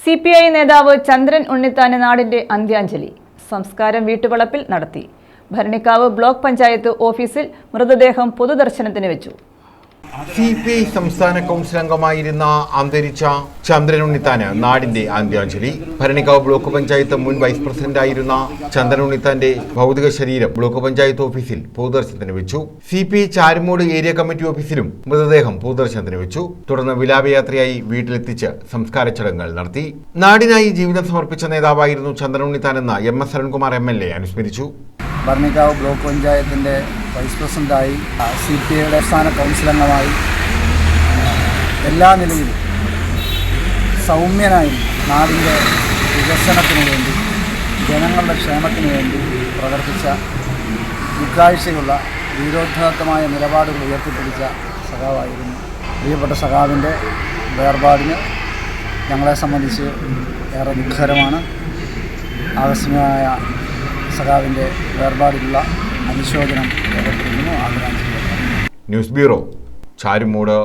C P I നേതാവ് ചന്ദ്രൻ ഉണ്ണിത്താന് നാടിന്റെ അന്ത്യാഞ്ജലി സംസ്കാരം വീട്ടുവളപ്പിൽ നടത്തി. ഭരണിക്കാവ് ബ്ലോക്ക് പഞ്ചായത്ത് ഓഫീസിൽ മൃതദേഹം പൊതുദർശനത്തിന് വെച്ചു. സി പി ഐ സംസ്ഥാന കൗൺസിൽ അംഗമായിരുന്ന അന്തരിച്ച ചന്ദ്രനുണ്ണിത്താന് നാടിന്റെ അന്ത്യാഞ്ജലി. ഭരണിക്കാവ് ബ്ലോക്ക് പഞ്ചായത്ത് മുൻ വൈസ് പ്രസിഡന്റ് പ്രസിഡന്റായിരുന്ന ചന്ദ്രനുണ്ണിത്താന്റെ ഭൗതിക ശരീരം ബ്ലോക്ക് പഞ്ചായത്ത് ഓഫീസിൽ പൊതുദർശനത്തിന് വെച്ചു. C P I Charummoodu area committee ഓഫീസിലും മൃതദേഹം പൊതുദർശനത്തിന് വെച്ചു. തുടർന്ന് വിലാപയാത്രയായി വീട്ടിലെത്തിച്ച് സംസ്കാര ചടങ്ങുകൾ നടത്തി. നാടിനായി ജീവിതം സമർപ്പിച്ച നേതാവായിരുന്നു ചന്ദ്രനുണ്ണിത്താനെന്ന് M S Arunkumar M L A അനുസ്മരിച്ചു. ഭരണിക്കാവ് ബ്ലോക്ക് പഞ്ചായത്തിന്റെ വൈസ് പ്രസിഡന്റായി സി പി ഐയുടെ സംസ്ഥാന കൗൺസിലംഗമായി എല്ലാ നിലയിലും സൗമ്യനായി നാടിന്റെ വികസനത്തിന് വേണ്ടി ജനങ്ങളുടെ ക്ഷേമത്തിന് വേണ്ടി പ്രവർത്തിച്ച ഇക്കാഴ്ചയുള്ള വീരോദ്ധാത്തമായ നിലപാടുകൾ ഉയർത്തിപ്പിടിച്ച സഖാവായിരുന്നു. പ്രിയപ്പെട്ട സഖാവിന്റെ വേർപാടിന് ഞങ്ങളെ സംബന്ധിച്ച് ഏറെ ദുഃഖകരമാണ് ആകസ്മികമായ സഖാവിന്റെ വേർപാടിലുള്ള അനുശോചനം രേഖപ്പെടുത്തുന്നു ന്യൂസ് ബ്യൂറോ ചാരുമൂട്.